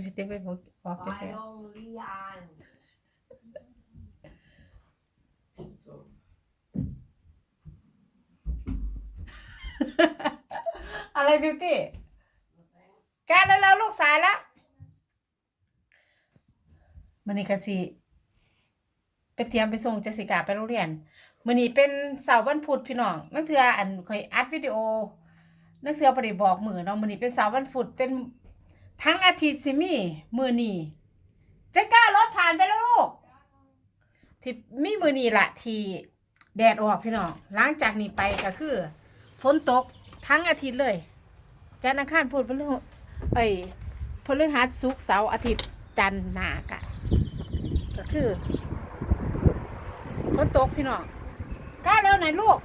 ไม่ได้ไปบอกบอกไปจะแซ่โรงเรียนอะไรดิวตี้แกได้แล้วลูกสายแล้วมันนี่กะสิไปเตรียมไปส่งเจสสิกาไปโรงเรียนมันนี้เป็นเสาร์วันพุธพี่น้องนั่นคืออันคอยอัดวิดีโอนั่นคือบ่ได้บอกมือเนาะมันนี้เป็นเสาร์วันพุธเป็น ทั้งอาทิตย์สิมีมือนีเจะกล้ารถผ่านไปแล้วลูกที่มีมือนีละทีแดดออกพี่น้องหลังจากนี้ไปก็คือฝนตกทั้งอาทิตย์เลยจันทร์อังคารพุธพฤหัสเอ้ยพฤหัสศุกร์เสาร์อาทิตย์จันทร์นากะก็คือฝนตกพี่น้องกล้าเร็วไหนลูก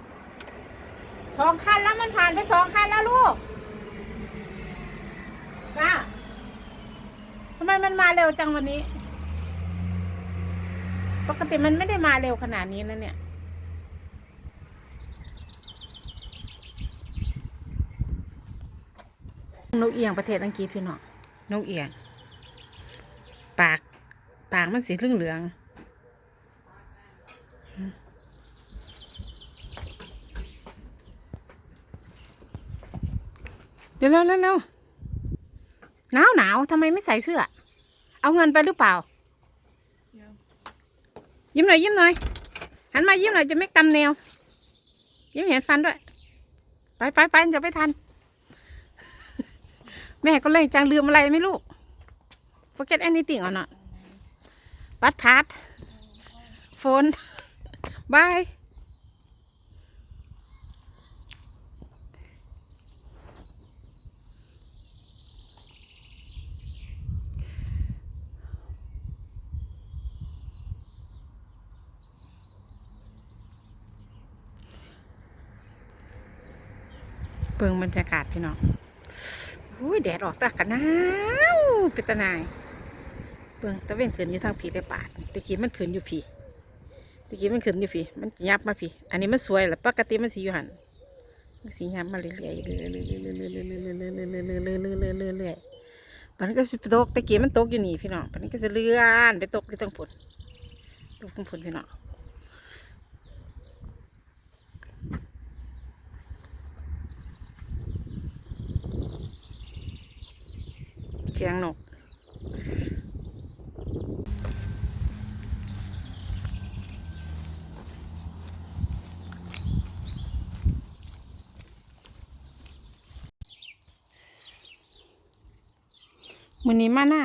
สองคันแล้วมันผ่านไปสองคันแล้วลูกกล้า ไมมันมาเร็วจังวันนี้ ปกติมันไม่ได้มาเร็วขนาดนี้นะเนี่ยนกเอียงประเทศอังกฤษพี่น้องนกเอียง ปาก ปากมันสีเหลืองเหลืองเร็วเร็วเร็วเร็วหนาวหนาวทำไมไม่ใส่เสื้อ เอาเงินไปหรือเปล่า ยิ้มหน่อยยิ้มหน่อย หันมายิ้มหน่อยจะไม่ตำแนว ยิ้มเห็นฟันด้วย ไปไปไปจะไม่ทัน แม่ก็เล่นจังลืมอะไรไม่ลูก forget anything or not บัตรพาสโฟนบาย เบิ่งบรรยากาศพี่น้องอุ้ยแดดออกตากันหนาวเป็นตาหนาย เบิ่งตะเวนขึ้นอยู่ทางผีได้ปาดตะกี้มันขึ้นอยู่ผีตะกี้มันขึ้นอยู่ผีมันยับมาผีอันนี้มันสวยแหละปกติมันสีอยู่หันมันสียับมาเรื่อยๆเรื่อยๆเรื่อยๆเรื่อยๆเรื่อยๆเรื่อยๆเรื่อยๆเรื่อยๆเรื่อยเรื่อยปันนี้ก็สิตกตะกี้มันตกอยู่นี่พี่น้องปันนี้ก็จะเลื่อนไปตกที่ทางฝนตกทางฝนพี่น้อง เสียงนกมือนี้มาหน้า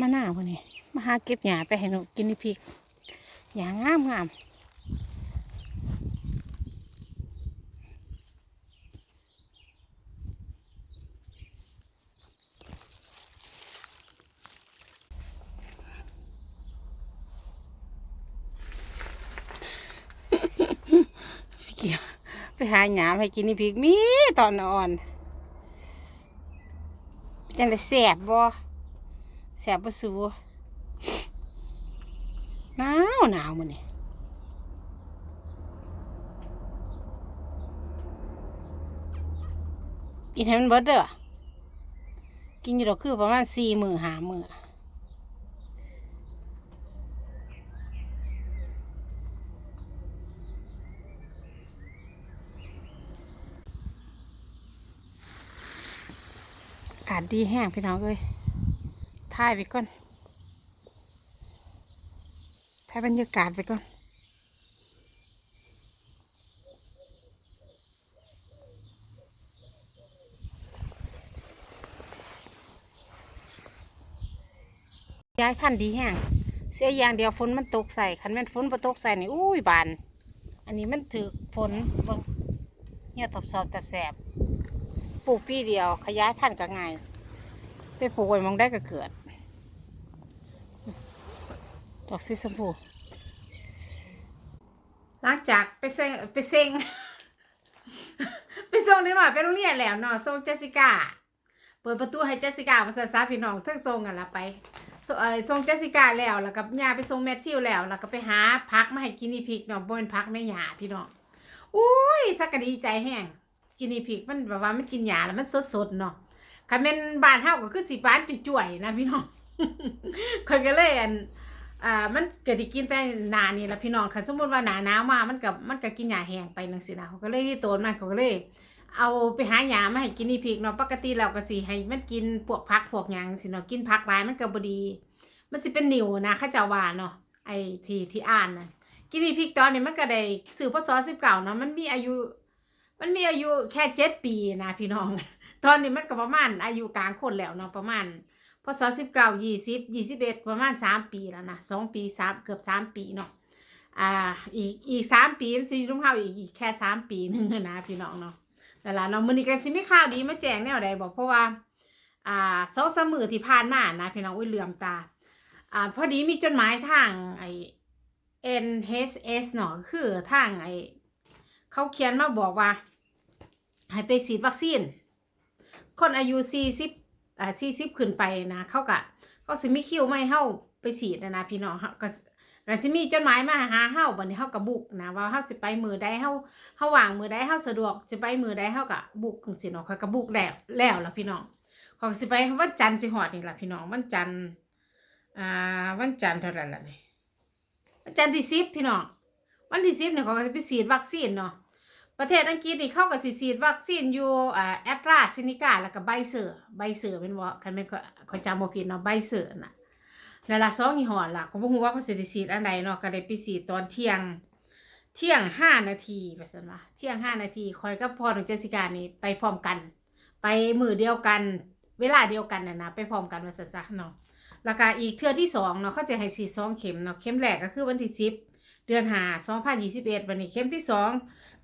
มาหน้าวันนี้ มาหาเก็บหญ้าไปให้หนูกินนี่พริก หญ้างามงามพี่เกียวไปหาหญ้าให้กินนี่พริกมีตอนอ่อนจังได้แสบบ่แสบบ่สู หนาวหนาวมื้อนี้กินให้มันเบิดเด้อกินอยู่ดอกคือประมาณสี่มือหามืออากาศดีแห้งพี่น้องเอ้ยถ่ายไปก่อน ถ่ายบรรยากาศไปก่อนย้ายพันธุ์ดีแห้งเสียอย่างเดียวฝนมันตกใส่คันแม่นฝนบ่ตกใส่นี่อุ้ยบาน อันนี้มันถือฝนเบิ่งเนี่ยทบสอบแบบแสบปลูกปีเดียว ขยายพันธุ์ก็ง่ายไปปลูกไว้มองได้ก็เกิด ดอกสีชมพูหลังจากไปเซ็งไปเซ็งไปส่งนิดหน่อยไปโรงเรียนแล้วเนาะส่งเจสสิก้าเปิดประตูให้เจสสิก้ามาเสิร์ฟซาพี่น้องเทั้งส่งกันละไปส่งเจสสิก้าแล้วแล้วก็ย่าไปส่งแมทธิวแล้วแล้วก็ไปหาพักมาให้กินนี่พิกเนาะบนพักแม่หยาพี่น้องอุ้ยสักกะดีใจแห้งกินนี่พิกมันแบบว่ามันกินหยาแล้วมันสดๆเนาะคันแม่นบานเฮาก็คือสิบ้านจ่วยๆนะพี่น้องข่อยก็เลยอัน อ่ามันเก็ได้กินแต่หนานี่ละพี่น้องคันสมมติว่าหน้าหนาวมามันก็มันก็กินหญ้าแห้งไปจังซี่นะเขาก็เลยที่โตนมันเขาก็เลย เอาไปหาหญ้ามาให้กินนี่พริกเนาะปกติเราก็สิให้มันกินพวกผักพวกหยังสิเนาะกินผักหลายมันก็บ่ดี มันสิเป็นนิวนะเขาเจ้าว่าเนาะไอ้ที่ที่อ่านน่ะกินนี่พริกตอนนี้มันก็ได้สื่อพศ19เนาะมันมีอายุ มันมีอายุแค่7ปีนะพี่น้อง ตอนนี้มันก็ประมาณอายุกลางคนแล้วเนาะประมาณ ศสิบเก้ายี่สิบยี่สิบเอ็ดประมาณสามปีแล้วนะสองปีสามเกือบสามปีเนาะอ่าอีกอีกสามปีมันสิรุ่งเฮาอีกอีกแค่สามปีนึงนะพี่น้องเนาะแต่ละเนาะมื้อนี้กันสิมีข่าวดีมาแจ้งแนวใดบอกเพราะว่าอ่าสองสมมื้อที่ผ่านมานะพี่น้องอุ้ยเหลื่อมตาอ่าพอดีมีจดหมายทางไอ NHS เนาะคือทางไอเขาเขียนมาบอกว่า ให้ไปฉีดวัคซีน คนอายุสี่สิบ อ่าสี่สิบขึ้นไปนะเขากะเขาสิมีคิวไม่เฮาไปฉีดนะนะพี่น้องเฮาก็ก็สิมีจดหมายมาหาเฮาบัดนี้เฮาก็บุกนะว่าเฮาสิไปมือใดเฮาเฮาว่างมือใดเฮาสะดวกสิไปมือใดเฮาก็บุกจังซี่เนาะเขาก็บุกแล้วแล้วล่ะพี่น้องเขาสิไปวันจันทร์สิฮอดนี่ล่ะพี่น้องวันจันทร์อ่าวันจันทร์เท่าไหร่ล่ะนี่วันจันทร์ที่10พี่น้องวันที่10เนี่ยเขาก็สิไปฉีดวัคซีนเนาะ ประเทศอังกฤษนี่เข้าก็สิฉีดวัคซีนอยู่อ่าแอตราซินิกาแล้วก็ไบเซอร์ไบเซอร์เป็นว่าคันเป็นข้อยจำบ่ผิดเนาะไบเซอร์น่ะนั่นละสองยี่ห้อล่ะเขาบ่ฮู้ว่าเขาสิได้ฉีดอันใดเนาะก็ได้ไปฉีดตอนเที่ยง เที่ยงห้านาทีว่าซั่นว่าเที่ยงห้านาทีคอยกับพอของเจสิกานี่ไปพร้อมกัน ไปมือเดียวกัน เวลาเดียวกันน่ะนะไปพร้อมกันว่าซั่นซะเนาะแล้วก็อีกเทื่อที่สองเนาะเขาจะให้ฉีดสองเข็มเนาะเข็มแรกก็คือวันที่10 เดือน5 2021วันนี้เข็มที่สอง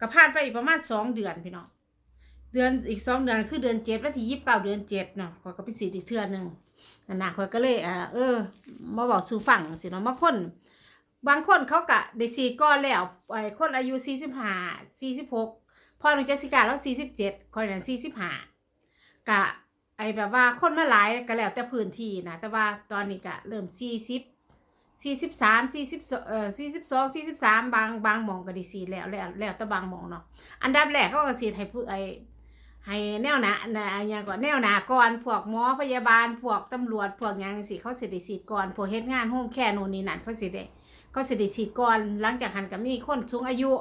ก็ผ่านไปอีกประมาณสองเดือนพี่น้องเดือนอีกสองเดือนคือเดือนเจ็ดวันที่ยี่สิบเก้าเดือนเจ็ดเนาะข้อยก็ไปสีดอีกเทื่อหนึ่งนั่นนะข้อยก็เลยอ่าเออมาบอกสู่ฟังสิเนาะบางคน บางคนเขาก็ได้สีก่อนแล้วไอ้คนอายุสี่สิบห้าสี่สิบหกพ่อหนูเจสิกาแล้วสี่สิบเจ็ดคอยนั้นสี่สิบห้ากะไอ้แบบว่าคนมาหลายก็แล้วแต่พื้นที่นะแต่ว่าตอนนี้ก็เริ่มสี่สิบ สี่สิบสามสี่สิบเอ่อสี่สิบสองสี่สิบสามบางบางหมองก็ดีสีแล้วแล้วแล้วแต่บางหมองเนาะอันดับแรกเขาก็สีให้ผู้ไอให้แนวหนานะอย่างก่อนแนวหนาก่อนพวกหมอพยาบาลพวกตำรวจพวกยังสิเขาสิได้สีดก่อนพวกเฮ็ดงานโฮมแคร์โน่นนี่นั่นเขาสิได้เขาสิได้สีดก่อนหลังจากหันก็มีคนสูงอายุ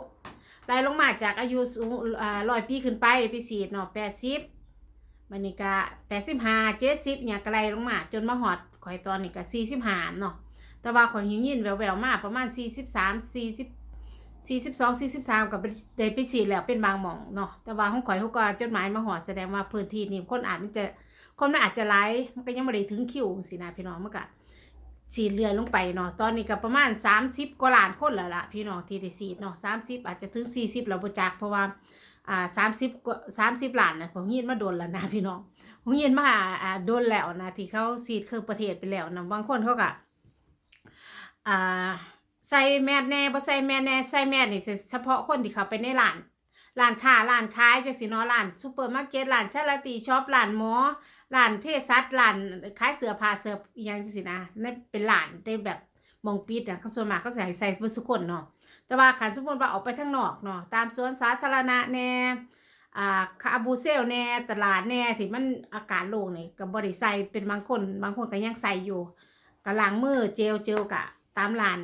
ไล่ลงมาจากอายุสูงอ่าร้อยปีขึ้นไปไปสีดเนาะแปดสิบมันนี่ก็แปดสิบห้าเจ็ดสิบเนี่ยก็ไล่ลงมา จนมาหอดข่อยตอนนี้ก็สี่สิบห้าเนาะ แต่ว่าข่อยยิงยินแววๆมาประมาณสี่สิบสามสี่สิบสี่สิบสองสี่สิบสามกับได้ไปฉีดแล้วเป็นบางหม่องเนาะแต่ว่าของข่อยเขาก็จดหมายมาหอดแสดงว่าพื้นที่นี่คนอาจมันจะคนมันอาจจะไล่มันก็ยังไม่ได้ถึงคิวสินะพี่น้องมันก็ฉีดเรือลงไปเนาะตอนนี้ก็ประมาณสามสิบกว่าล้านคนแล้วล่ะพี่น้องที่ได้ฉีดเนาะสามสิบอาจจะถึงสี่สิบเราบจักเพราะว่าอ่าสามสิบกว่าสามสิบล้านนะผมยินมาโดนแล้วนะพี่น้องผมยินมาอ่าโดนแล้วนะที่เขาฉีดเครื่องประเทศไปแล้วนะบางคนเขาก็ อ่าใส่แมสแน่บ่ใส่แมสแน่ใส่แมสนี่เฉพาะคนที่เขาไปในร้านร้านค้าร้านขายจังซี่เนาะร้านซูเปอร์มาร์เก็ตร้านชาลาตีช็อปร้านหมอร้านเภสัชร้านขายเสื้อผ้าเสื้ออหยังจังซี่นะนั่นเป็นร้านได้แบบมองปิดอะเขาส่วนมากเขาใส่ใส่เพื่อสุคนเนาะแต่ว่าคันสมมติว่าออกไปข้างนอกเนาะตามสวนสาธารณะแน่อ่าคาบูเซลแน่ตลาดแน่ที่มันอากาศโล่งนี่ก็บ่ได้ใส่เป็นบางคน บางคนก็ยังใส่อยู่ก็ล้างมือเจลเจลกะ ตามร้าน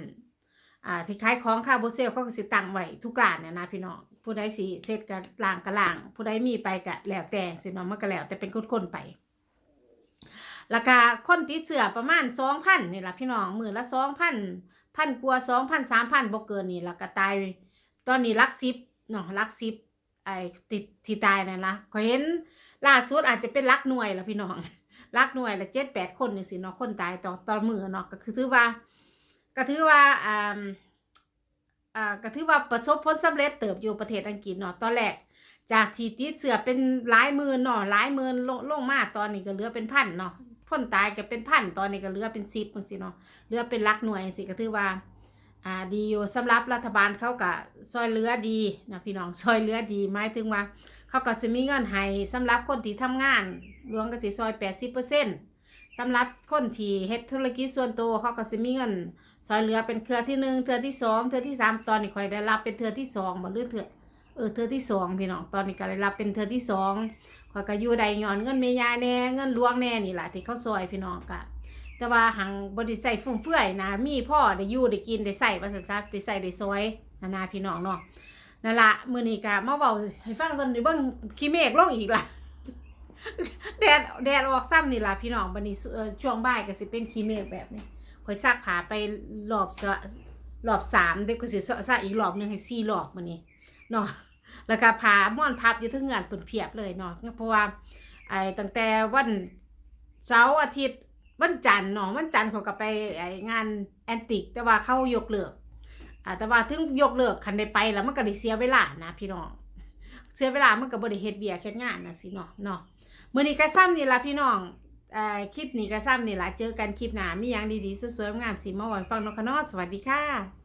อ่าที่ขายของคาโบเซลเขาก็สิตั้งไว้ทุกร้านเนี่ยนะพี่น้องผู้ใดสิเซ็ตกับล่างกับล่าง ผู้ใดมีไปกะแล้วแต่สิน้องมันก็แล้ว แต่เป็นคนๆไปแล้วก็คนติดเชื้อประมาณสองพันนี่แหละพี่น้องมือละสองพันพันกว่าสองพันสามพันบ่เกินนี่แล้วก็ตาย ตอนนี้ลักซิบเนาะลักซิบไอ้ติดที่ตายนั่นละก็เห็นล่าสุดอาจจะเป็นลักหน่วยละพี่น้องลักหน่วยละเจ็ดแปดคนนี่สิเนาะคนตายต่อต่อมือเนาะก็คือถือว่า ก็ถือว่าอ่าอ่าก็ถือว่าประสบผลสำเร็จเติบอยู่ประเทศอังกฤษเนาะตอนแรก จากที่ติดเสือเป็นหลายหมื่นเนาะหลายหมื่นลงลงมาตอนนี้ก็เหลือเป็นพันเนาะคนตายก็เป็นพันตอนนี้ก็เหลือเป็นสิบจังซี่เนาะเหลือเป็นลักหน่วยจังซี่ก็ถือว่าอ่าดีอยู่สำหรับรัฐบาลเขาก็ซอยเหลือดีนะพี่น้องซอยเหลือดีหมายถึงว่า เขาก็จะมีเงินให้สำหรับคนที่ทำงานรวมก็สิซอย80%ส สำหรับคนที่เฮ็ดธุรกิจส่วนตัวเขาก็สิมีเงินซอยเหลือเป็นเครือที่หนึ่งเครือที่สองเครือที่สามตอนนี้ค่อยได้รับเป็นเครือที่สองบ่หรือเถื่อเออเครือที่สองพี่น้องตอนนี้ก็ได้รับเป็นเครือที่สองข่อยก็อยู่ได้ย้อนเงินเมยาแน่เงินหลวงแน่นี่แหละที่เขาซอยพี่น้องก็แต่ว่าหังบ่ได้ใส่ฟุ่มเฟือยนะมีพ่อได้อยู่ได้กินได้ใส่ว่าซั่นซะได้ใส่ได้ซอยนานาพี่น้องเนาะนั่นล่ะมื้อนี้ก็มาเว้าให้ฟังซั่นนี่เบิ่งขี้เมฆลงอีกล่ะ แดดแดดออกซ้ำนี่ล่ะพี่น้องบัดนี้ช่วงบ่ายก็สิเป็นขี้เมฆแบบนี้ข่อยซักผ้าไปรอบสะรอบสามเด็กก็สิซักอีกรอบหนึงให้สี่รอบมื้อนี้เนาะแล้วก็ผ้าม่อนพับอยู่ทั้งงานเปิ่นเพียบเลยเนาะเพราะว่าไอ้ตั้งแต่วันเสาร์อาทิตย์วันจันทร์เนาะวันจันทร์เขาก็ไปไอ้งานแอนติก แต่ว่าเขายกเลิกอ่าแต่ว่าถึงยกเลิกคันได้ไปแล้วมันก็ได้เสียเวลานะพี่น้องเสียเวลามันก็บ่ได้เฮ็ดเวียกเฮ็ดงานน่ะสิเนาะเนาะ มื่อนี้ก็ซ้ำนี่ละพี่น้องอคลิปนี้ก็ซ้ำนี่ละเจอกันคลิปหน้ามีอย่างดีๆสวยๆงามสีมาหวานฟังนกขนอสวัสดีค่ะ